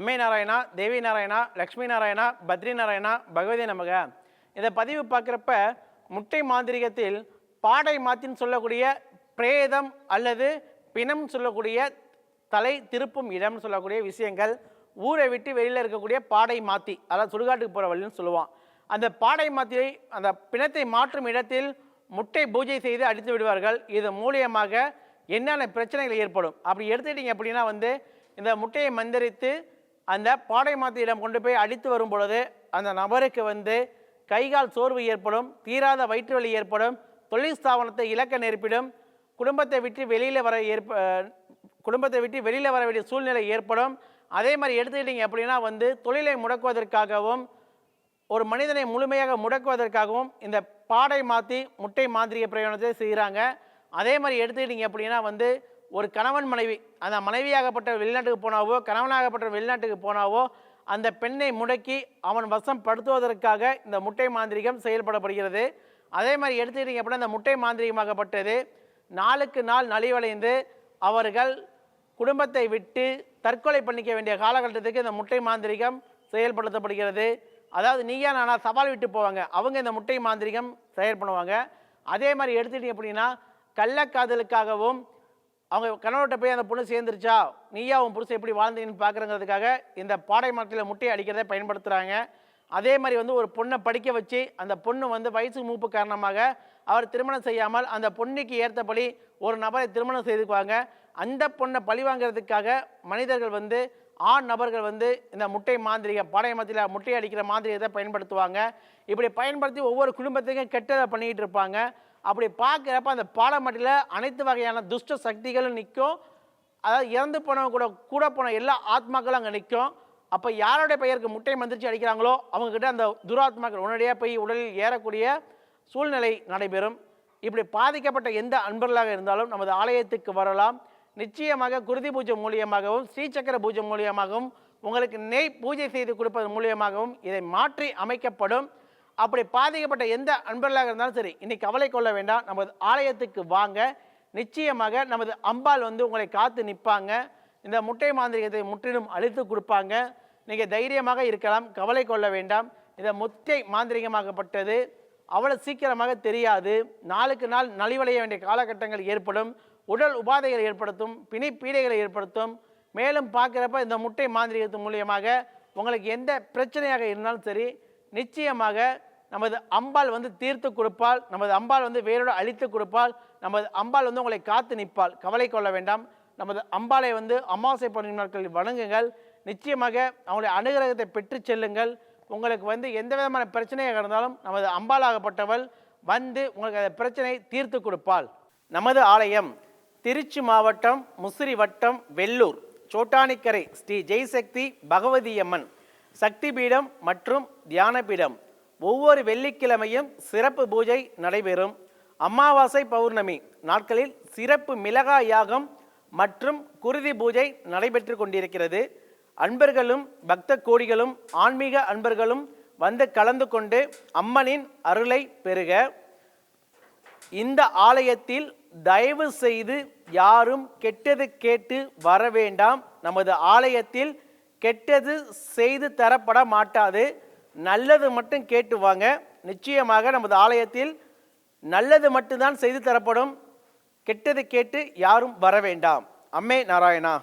அம்மை நாராயணா தேவி நாராயணா லக்ஷ்மி நாராயணா பத்ரி நாராயணா பகவதி நமக. இதை பதிவு பார்க்குறப்ப முட்டை மாந்திரிகத்தில் பாடை மாத்தின்னு சொல்லக்கூடிய பிரேதம் அல்லது பிணம் சொல்லக்கூடிய தலை திருப்பும் இடம்னு சொல்லக்கூடிய விஷயங்கள் ஊரை விட்டு வெளியில் இருக்கக்கூடிய பாடை மாத்தி அதாவது சுடுகாட்டுக்கு போகிற வழின்னு சொல்லுவான். அந்த பாடை மாத்திரை அந்த பிணத்தை மாற்றும் இடத்தில் முட்டை பூஜை செய்து அடித்து விடுவார்கள். இது மூலியமாக என்னென்ன பிரச்சனைகள் ஏற்படும்? அப்படி எடுத்துக்கிட்டீங்க அப்படின்னா வந்து இந்த முட்டையை மந்திரித்து அந்த பாடை மாத்திரையிடம் கொண்டு போய் அடித்து வரும் பொழுது அந்த நபருக்கு வந்து கைகால் சோர்வு ஏற்படும் தீராத வயிற்று வலி ஏற்படும் தொழில் ஸ்தாபனத்தை இழக்க நேர்ப்பிடும் குடும்பத்தை விட்டு வெளியில் வர ஏற்ப குடும்பத்தை விட்டு வெளியில் வர வேண்டிய சூழ்நிலை ஏற்படும். அதே மாதிரி எடுத்துக்கிட்டீங்க அப்படின்னா வந்து தொழிலை முடக்குவதற்காகவும் ஒரு மனிதனை முழுமையாக முடக்குவதற்காகவும் இந்த பாடை மாற்றி முட்டை மாந்திரிய பிரயோகத்தை செய்கிறாங்க அதே மாதிரி எடுத்துக்கிட்டீங்க அப்படின்னா வந்து ஒரு கணவன் மனைவி அந்த மனைவியாகப்பட்ட வெளிநாட்டுக்கு போனாவோ கணவனாகப்பட்ட வெளிநாட்டுக்கு போனாவோ அந்த பெண்ணை முடக்கி அவன் வசம் படுத்துவதற்காக இந்த முட்டை மாந்திரிகம் செயல்படப்படுகிறது. அதே மாதிரி எடுத்துக்கிட்டீங்க அப்படின்னா இந்த முட்டை மாந்திரிகமாகப்பட்டது நாளுக்கு நாள் நலிவடைந்து அவர்கள் குடும்பத்தை விட்டு தற்கொலை பண்ணிக்க வேண்டிய காலகட்டத்துக்கு இந்த முட்டை மாந்திரிகம் செயல்படுத்தப்படுகிறது. அதாவது நீயா நானா சவால் விட்டு போவாங்க. அவங்க இந்த முட்டை மாந்திரிகம் செயல் பண்ணுவாங்க அதே மாதிரி எடுத்துட்டீங்க அப்படின்னா கள்ளக்காதலுக்காகவும் அவங்க கணவர்கிட்ட போய் அந்த பொண்ணு சேர்ந்துருச்சா? நீயா உன் புருஷன் எப்படி வாழ்ந்தீங்கன்னு பார்க்குறங்கிறதுக்காக இந்த பாடை மரத்தில் முட்டையை அடிக்கிறத பயன்படுத்துகிறாங்க அதே மாதிரி வந்து ஒரு பொண்ணை படிக்க வச்சு அந்த பொண்ணு வந்து வயசு மூப்பு காரணமாக அவர் திருமணம் செய்யாமல் அந்த பொண்ணுக்கு ஏற்றபடி ஒரு நபரை திருமணம் செய்துக்குவாங்க. அந்த பொண்ணை பழி வாங்கிறதுக்காக மனிதர்கள் வந்து ஆண் நபர்கள் வந்து இந்த முட்டை மாந்திரிகம் பழைய மரத்தில் முட்டை அடிக்கிற மாந்திரிகத்தை பயன்படுத்துவாங்க. இப்படி பயன்படுத்தி ஒவ்வொரு குடும்பத்துக்கும் கெட்டதை பண்ணிக்கிட்டு இருப்பாங்க. அப்படி பார்க்குறப்ப அந்த பாலமட்டியில் அனைத்து வகையான துஷ்ட சக்திகளும் நிற்கும். அதாவது இறந்து போனவங்க கூட கூட போன எல்லா ஆத்மாக்களும் அங்கே நிற்கும். அப்போ யாருடைய பெயருக்கு முட்டை மந்திரிச்சு அடிக்கிறாங்களோ அவங்கக்கிட்ட அந்த துராத்மாக்கள் உடனடியாக போய் உடலில் ஏறக்கூடிய சூழ்நிலை நடைபெறும். இப்படி பாதிக்கப்பட்ட எந்த அன்பர்களாக இருந்தாலும் நமது ஆலயத்துக்கு வரலாம். நிச்சயமாக குருதி பூஜை மூலியமாகவும் ஸ்ரீசக்கர பூஜை மூலியமாகவும் உங்களுக்கு நெய் பூஜை செய்து கொடுப்பது மூலியமாகவும் இதை மாற்றி அமைக்கப்படும். அப்படி பாதிக்கப்பட்ட எந்த அன்பர்களாக இருந்தாலும் சரி இன்னைக்கு கவலை கொள்ள வேண்டாம். நமது ஆலயத்துக்கு வாங்க. நிச்சயமாக நமது அம்பாள் வந்து உங்களை காத்து நிற்பாங்க இந்த முட்டை மாந்திரிகத்தை முற்றிலும் அழித்து கொடுப்பாங்க. நீங்கள் தைரியமாக இருக்கலாம் கவலை கொள்ள வேண்டாம். இந்த முத்தை மாந்திரிகமாகப்பட்டது அவ்வளோ சீக்கிரமாக தெரியாது. நாளுக்கு நாள் நலிவடைய வேண்டிய காலகட்டங்கள் ஏற்படும். உடல் உபாதைகளை ஏற்படுத்தும். பிணைப்பீடைகளை பீடைகளை ஏற்படுத்தும். மேலும் பார்க்குறப்ப இந்த முட்டை மாந்திரிகத்தின் மூலியமாக உங்களுக்கு எந்த பிரச்சனையாக இருந்தாலும் சரி நிச்சயமாக நமது அம்பாள் வந்து தீர்த்து கொடுப்பாள். நமது அம்பாள் வந்து வேரோடு அழித்து கொடுப்பாள். நமது அம்பாள் வந்து உங்களை காத்து நிற்பாள். கவலை கொள்ள வேண்டாம். நமது அம்பாளை வந்து அமாவாசை பௌர்ணமி நாட்களில் வணங்குங்கள். நிச்சயமாக அவங்களுடைய அனுகிரகத்தை பெற்று செல்லுங்கள். உங்களுக்கு வந்து எந்த விதமான பிரச்சனையாக இருந்தாலும் நமது அம்பாளாகப்பட்டவள் வந்து உங்களுக்கு அந்த பிரச்சனையை தீர்த்து கொடுப்பாள். நமது ஆலயம் திருச்சி மாவட்டம் முசிறி வட்டம் வெள்ளூர் சோட்டானிக்கரை ஸ்ரீ ஜெய்சக்தி பகவதி அம்மன் சக்தி பீடம் மற்றும் தியான பீடம் ஒவ்வொரு வெள்ளிக்கிழமையும் சிறப்பு பூஜை நடைபெறும். அமாவாசை பௌர்ணமி நாட்களில் சிறப்பு மிளகாய் யாகம் மற்றும் குருதி பூஜை நடைபெற்று கொண்டிருக்கிறது. அன்பர்களும் பக்த கோடிகளும் ஆன்மீக அன்பர்களும் வந்து கலந்து கொண்டு அம்மனின் அருளை பெறுக. இந்த ஆலயத்தில் தயவு செய்து யாரும் கெட்டது கேட்டு வர வேண்டாம். நமது ஆலயத்தில் கெட்டது செய்து தரப்பட மாட்டாது. நல்லது மட்டும் கேட்டு வாங்க. நிச்சயமாக நமது ஆலயத்தில் நல்லது மட்டும்தான் செய்து தரப்படும். கெட்டது கேட்டு யாரும் வர வேண்டாம். அம்மே நாராயணா.